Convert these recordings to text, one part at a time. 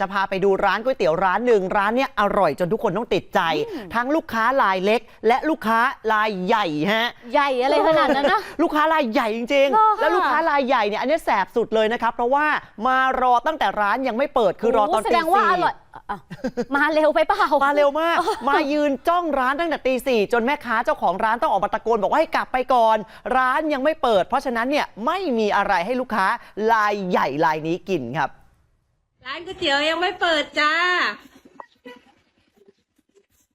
จะพาไปดูร้านก๋วยเตี๋ยวร้านหนึ่งร้านเนี้ยอร่อยจนทุกคนต้องติดใจ ทั้งลูกค้ารายเล็ก และลูกค้ารายใหญ่ฮะใหญ่อะไรขนาดนั้นนะ ลูกค้ารายใหญ่จริงเหรอๆ คะแล้วลูกค้ารายใหญ่เนี่ยอันนี้แสบสุดเลยนะครับ เพราะว่ามารอตั้งแต่ร้านยังไม่เปิดคือรอตอนโแสตีดงว่าสี่อร่อยอะมาเร็วไปเปล่า มาเร็วมาก มายืนจ้องร้านตั้งแต่ตีสี่จนแม่ค้าเจ้าของร้านต้องออกมาตะโกนบอกว่าให้กลับไปก่อน ร้านยังไม่เปิด เพราะฉะนั้นเนี่ยไม่มีอะไรให้ลูกค้ารายใหญ่รายนี้กินครับ ร้านก๋วยเตี๋ยวยังไม่เปิดจ้า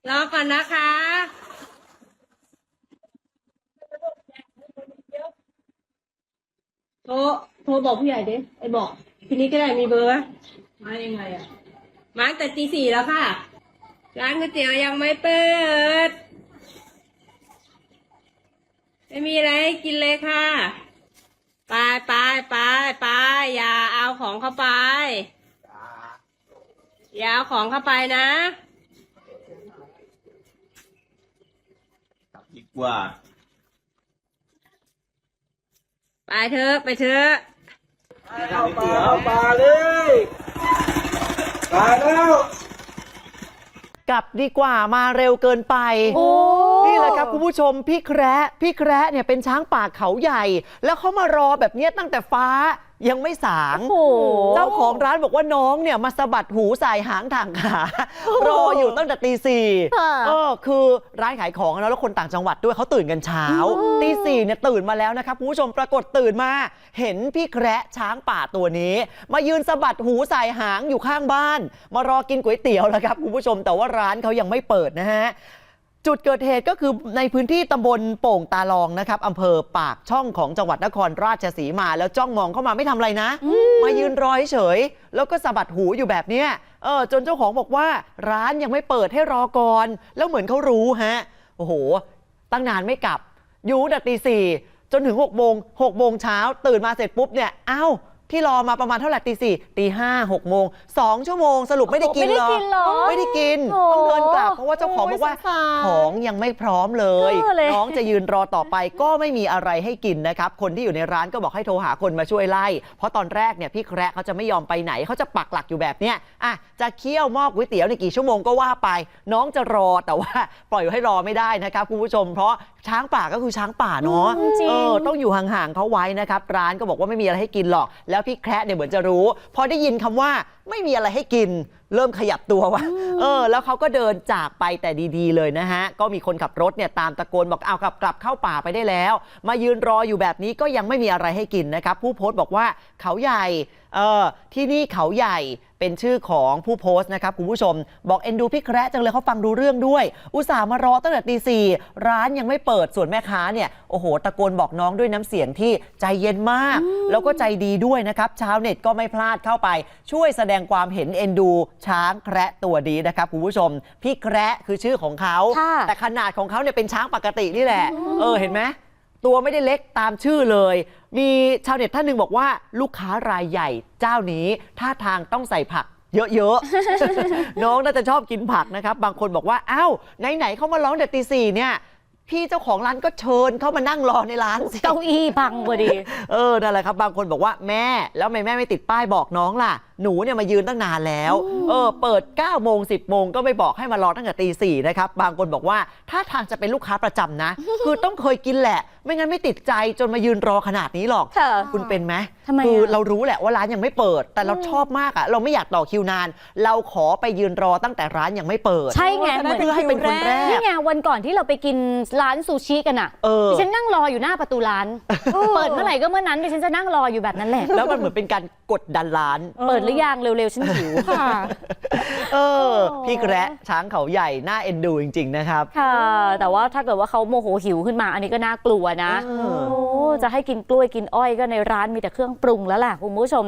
รอก่อนนะคะ โทรโทรบอกผู้ใหญ่ดิไอ้บอกทีนี้ก็ได้มีเบอร์ไหมมายังไงอะมาตั้งแต่ตีสี่แล้วค่ะ ร้านก๋วยเตี๋ยวยังไม่เปิด ไม่มีอะไรให้กินเลยค่ะ ไปไปไปไปอย่าเอาของเข้าไป อย่าเอาของเข้าไปนะ กลับดีกว่าไปเถอะไปเถอะเอาปลาเอาปลาเลยปลาแล้ว กลับดีกว่ามาเร็วเกินไป โอ้นี่แห ละครับคุณผู้ชมพี่แคระพี่แคระเนี่ยเป็นช้างป่าเขาใหญ่ แล้วเขามารอแบบเนี้ยตั้งแต่ฟ้ายังไม่สางโอ้โหเจ้าของร้านบอกว่าน้องเนี่ยมาสะบัดหูใส่หางทางขารออยู่ตั้งแต่ตีสี่ค่ะเออคือร้านขายของนะแล้วคนต่างจังหวัดด้วยเขาตื่นกันเช้าตีสี่เนี่ยตื่นมาแล้วนะครับคุณผู้ชมปรากฏตื่นมา เห็นพี่แคระช้างป่าตัวนี้ มายืนสะบัดหูใส่หางอยู่ข้างบ้าน มารอกินก๋วยเตี๋ยวแล้วครับคุณผู้ชมแต่ว่าร้านเขายังไม่เปิดนะฮะ จุดเกิดเหตุก็คือในพื้นที่ตำบลโป่งตาลองนะครับอำเภอปากช่องของจังหวัดนครราชสีมา แล้วจ้องมองเข้ามาไม่ทำอะไรนะ มายืนรอเฉยๆแล้วก็สะบัดหูอยู่แบบเนี้ยเออจนเจ้าของบอกว่าร้านยังไม่เปิดให้รอก่อน แล้วเหมือนเขารู้ฮะโอ้โห ตั้งนานไม่กลับ อยู่ตั้งแต่ตีสี่จนถึง6กโมงหกโมงเช้าตื่นมาเสร็จปุ๊บเนี่ยอ้าว ที่รอมาประมาณเท่าไหร่ตีสี่ตีห้าหกโมงสองชั่วโมงสรุปไม่ได้กินไม่ได้หรอกินเหรอไม่ได้กินโอ้ต้องเดินกลับเพราะว่าเจ้าของบอกว่าโอ้ยสงสารของยังไม่พร้อมเลย เออเลย น้องจะยืนรอต่อไปก็ไม่มีอะไรให้กินนะครับ คนที่อยู่ในร้านก็บอกให้โทรหาคนมาช่วยไล่ เพราะตอนแรกเนี่ยพี่แคระเขาจะไม่ยอมไปไหนเขาจะปักหลักอยู่แบบเนี้ยอะจะเคี่ยวหม้อก๋วยเตี๋ยวในกี่ชั่วโมงก็ว่าไป น้องจะรอแต่ว่า ปล่อยให้รอไม่ได้นะครับคุณผู้ชมเพราะ ช้างป่าก็คือช้างป่าเนาะอืมจริง เออต้องอยู่ห่างๆเขาไว้นะครับ ร้านก็บอกว่าไม่มีอะไรให้กินหรอก แล้วพี่แคระเนี่ยเหมือนจะรู้ พอได้ยินคำว่าไม่มีอะไรให้กิน เริ่มขยับตัวว่ะเออ แล้วเขาก็เดินจากไปแต่ดีๆเลยนะฮะ ก็มีคนขับรถเนี่ยตามตะโกนบอกเอากลับกลับเข้าป่าไปได้แล้ว มายืนรออยู่แบบนี้ก็ยังไม่มีอะไรให้กินนะครับ ผู้โพสต์บอกว่าเขาใหญ่เออที่นี่เขาใหญ่ เป็นชื่อของผู้โพสต์นะครับคุณผู้ชม บอกเอ็นดูพี่แคระจังเลยเขาฟังดูเรื่องด้วย อุตส่าห์มารอตั้งแต่ตีสี่ร้านยังไม่เปิดส่วนแม่ค้าเนี่ยโอ้โหตะโกนบอกน้องด้วยน้ำเสียงที่ใจเย็นมาก แล้วก็ใจดีด้วยนะครับชาวเน็ตก็ไม่พลาดเข้าไป ช่วยแสดงความเห็นเอ็นดู ช้างแคระตัวดีนะครับคุณผู้ชม พี่แคระคือชื่อของเขา ค่ะ แต่ขนาดของเขาเนี่ยเป็นช้างปกตินี่แหละ เออเห็นไหม ตัวไม่ได้เล็กตามชื่อเลย มีชาวเน็ตท่านหนึ่งบอกว่าลูกค้ารายใหญ่เจ้านี้ท่าทางต้องใส่ผักเยอะๆ น้องน่าจะชอบกินผักนะครับ บางคนบอกว่า อ้าว ไหน ๆ เขามาร้องแต่ตีสี่เนี่ย พี่เจ้าของร้านก็เชิญเข้ามานั่งรอในร้านสิ เก้าอี้พังพอดี เออ นั่นแหละครับ บางคนบอกว่าแม่ แล้วทำไมแม่ไม่ติดป้ายบอกน้องล่ะ หนูเนี่ยมายืนตั้งนานแล้ว เออ เปิด 9 โมง 10 โมงก็ไม่บอกให้มารอตั้งแต่ตีสี่นะครับ บางคนบอกว่าถ้าทางจะเป็นลูกค้าประจำนะ คือต้องเคยกินแหละ ไม่งั้นไม่ติดใจจนมายืนรอขนาดนี้หรอก ค่ะ คุณเป็นไหมทำไมอะ คือเรารู้แหละว่าร้านยังไม่เปิด แต่เราชอบมากอะเราไม่อยากต่อคิวนาน เราขอไปยืนรอตั้งแต่ร้านยังไม่เปิด ใช่ไงจะได้เพื่อให้เป็นคนแรก นี่ไงวันก่อนที่เราไปกินร้านซูชิกันอะเออ ดิฉันนั่งรออยู่หน้าประตูร้าน เปิดเมื่อไหร่ก็เมื่อนั้นดิฉันจะนั่งรออยู่แบบนั้นแหละแล้วมันเหมือนเป็นการกดดันร้าน เปิดหรือยังเร็วๆฉันหิวค่ะ เออ โอ้ พี่แกระช้างเขาใหญ่น่าเอ็นดูจริง ๆ นะครับ ค่ะ แต่ว่าถ้าเกิดว่าเขาโมโหหิวขึ้นมา อันนี้ก็น่ากลัวนะเออ โอ้จะให้กินกล้วยกินอ้อยก็ในร้านมีแต่เครื่องปรุงแล้วล่ะคุณผู้ชม